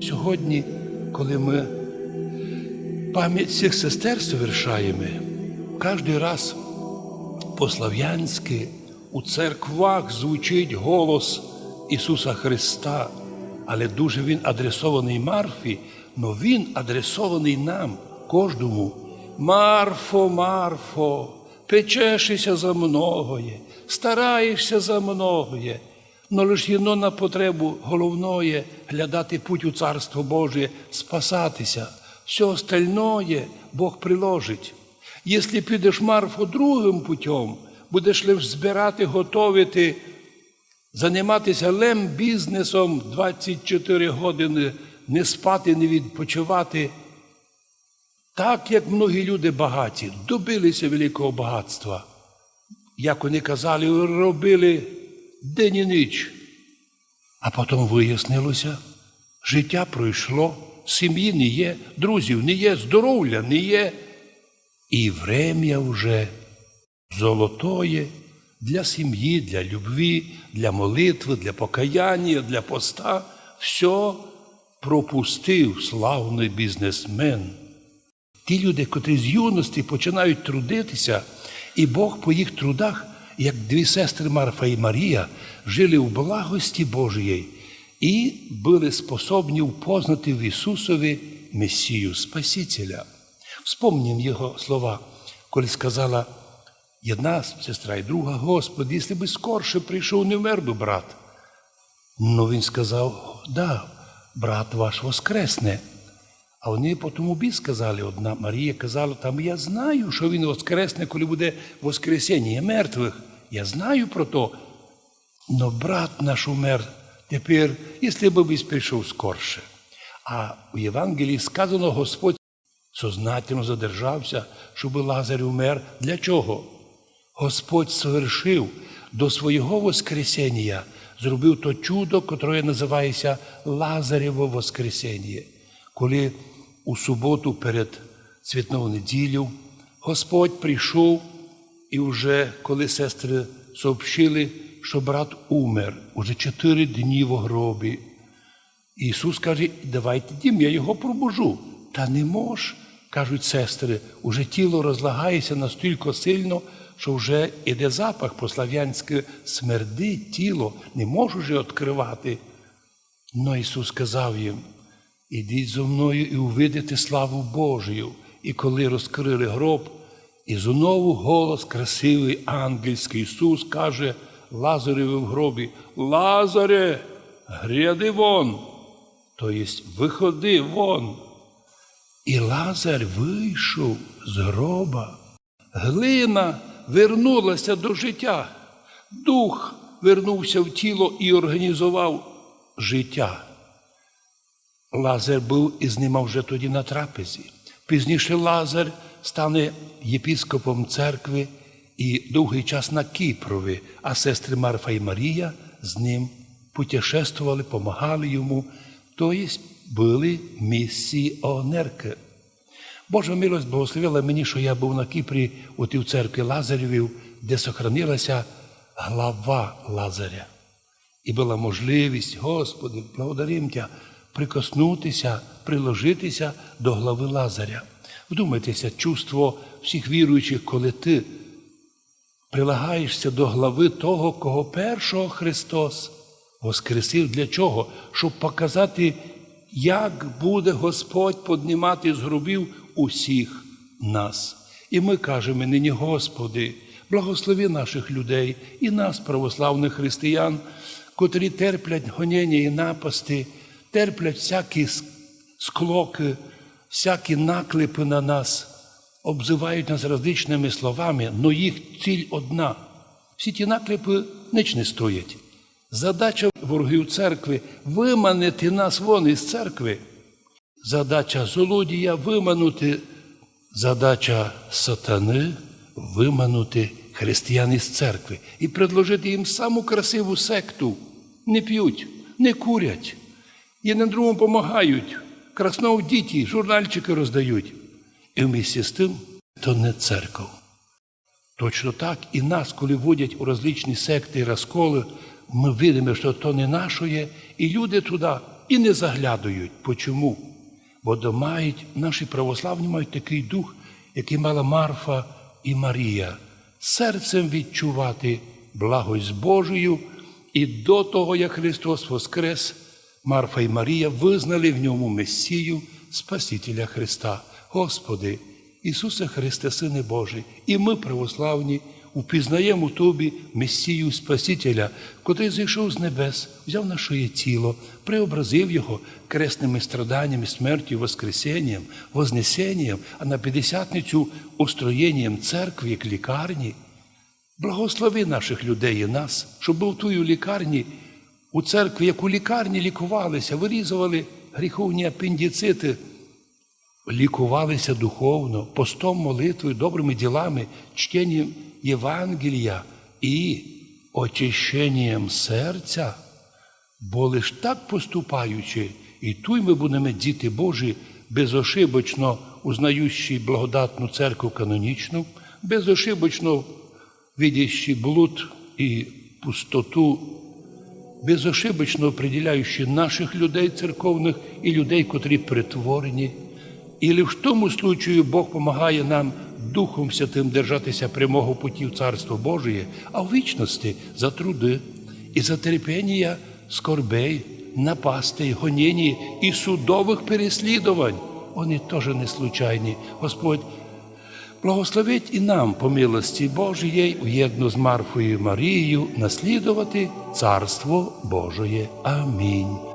Сьогодні, коли ми пам'ять всіх сестер совершаємо, кожен раз по-слав'янськи у церквах звучить голос Ісуса Христа, але дуже Він адресований Марфі, але Він адресований нам, кожному. Марфо, Марфо, печешся за многоє, стараєшся за многоє, но лиш єно на потребу головної глядати путь у Царство Боже, спасатися. Все остальное Бог приложить. Якщо підеш Марфо другим путем, будеш лише збирати, готовити, займатися лем бізнесом 24 години, не спати, не відпочивати. Так як многі люди багаті, добилися великого багатства. Як вони казали, робили день і ніч. А потім вияснилося, життя пройшло, сім'ї не є, друзів не є, здоров'я не є. І врем'я вже золотое для сім'ї, для любві, для молитви, для покаяння, для поста. Все пропустив славний бізнесмен. Ті люди, котрі з юності починають трудитися, і Бог по їх трудах, як дві сестри Марфа і Марія, жили в благості Божої і були способні впознати в Ісусові Месію Спасителя. Вспомнім Його слова, коли сказала одна сестра і друга, Господи, якщо би скорше прийшов, не вмер би брат. Ну він сказав, да, брат ваш воскресне. А вони потім обі сказали, одна Марія казала, там я знаю, що він воскресне, коли буде воскресіння мертвих. Я знаю про то. Но брат наш умер тепер, якщо б він прийшов скорше. А у Євангелії сказано, Господь сознательно задержався, щоб Лазар умер. Для чого? Господь совершив до свого Воскресіння, зробив то чудо, яке називається Лазарєво Воскресіння. Коли у суботу перед Цвітною неділю Господь прийшов, і вже коли сестри сообщили, що брат умер, уже чотири дні в гробі. Ісус каже, давайте дім, я його пробужу. Та не мож, кажуть сестри, уже тіло розлагається настільки сильно, що вже іде запах по-слав'янськи смердить тіло, не можу вже відкривати. Но Ісус сказав їм, ідіть зо мною і увидите славу Божою. І коли розкрили гроб, і знову голос красивий ангельський Ісус каже Лазареві в гробі: Лазаре, гряди вон, то єсть виходи вон. І Лазар вийшов з гроба. Глина вернулася до життя. Дух вернувся в тіло і організував життя. Лазар був із ним вже тоді на трапезі. Пізніше Лазар стане єпіскопом церкви і довгий час на Кіпрові, а сестри Марфа і Марія з ним путешествували, помагали йому, тобто були місіонерки. Божа милость благословила мені, що я був на Кіпрі, от і в церкві Лазаревів, де сохранилася глава Лазаря. І була можливість, Господи, благодарим Тя, прикоснутися, приложитися до глави Лазаря. Вдумайтеся, чувство всіх віруючих, коли ти прилагаєшся до глави того, кого першого Христос воскресив для чого? Щоб показати, як буде Господь піднімати з гробів усіх нас. І ми кажемо нині, Господи, благослови наших людей і нас, православних християн, котрі терплять гонення і напасти, терплять всякі склоки, всякі наклепи на нас, обзивають нас различними словами, но їх ціль одна. Всі ті наклепи ніч не стоять. Задача ворогів церкви виманити нас вон із церкви. Задача злодія виманути, задача сатани виманути християн із церкви і предложити їм саму красиву секту. Не п'ють, не курять, і на другому допомагають, красно діті, журнальчики роздають. І в місті з тим то не церква. Точно так і нас, коли вводять у различні секти і розколи, ми видимо, що то не наше, і люди туди і не заглядають. Почому? Бо мають, наші православні мають такий дух, який мала Марфа і Марія, серцем відчувати благость Божою, і до того, як Христос Воскрес, Марфа і Марія визнали в ньому Месію, Спасителя Христа. Господи, Ісусе Христе, Сине Божий, і ми, православні, упізнаємо Тобі Месію Спасителя, котрий зійшов з небес, взяв наше тіло, преобразив його кресними страданнями, смертю, воскресенням, вознесенням, а на п'ятдесятницю устроєнням церкви як лікарні. Благослови наших людей і нас, щоб був тую лікарні, у церкві, як у лікарні лікувалися, вирізували гріховні апендицити, лікувалися духовно, постом, молитвою, добрими ділами, чтенням Євангелія і очищенням серця, бо лиш так поступаючи, і туй ми будемо діти Божі, безошибочно узнаючи благодатну церкву канонічну, безошибочно видящи блуд і пустоту, безошибочно определяючи наших людей церковних і людей, котрі притворені. І в тому случаю Бог допомагає нам Духом Святим держатися прямого путі в Царство Божие, а в вічності за труди і за терпіння скорбей, напастей, гонінь і судових переслідувань. Вони теж не случайні. Господь Благословить і нам по милості Божієй уєдно з Марфою Марією наслідувати Царство Божоє. Амінь.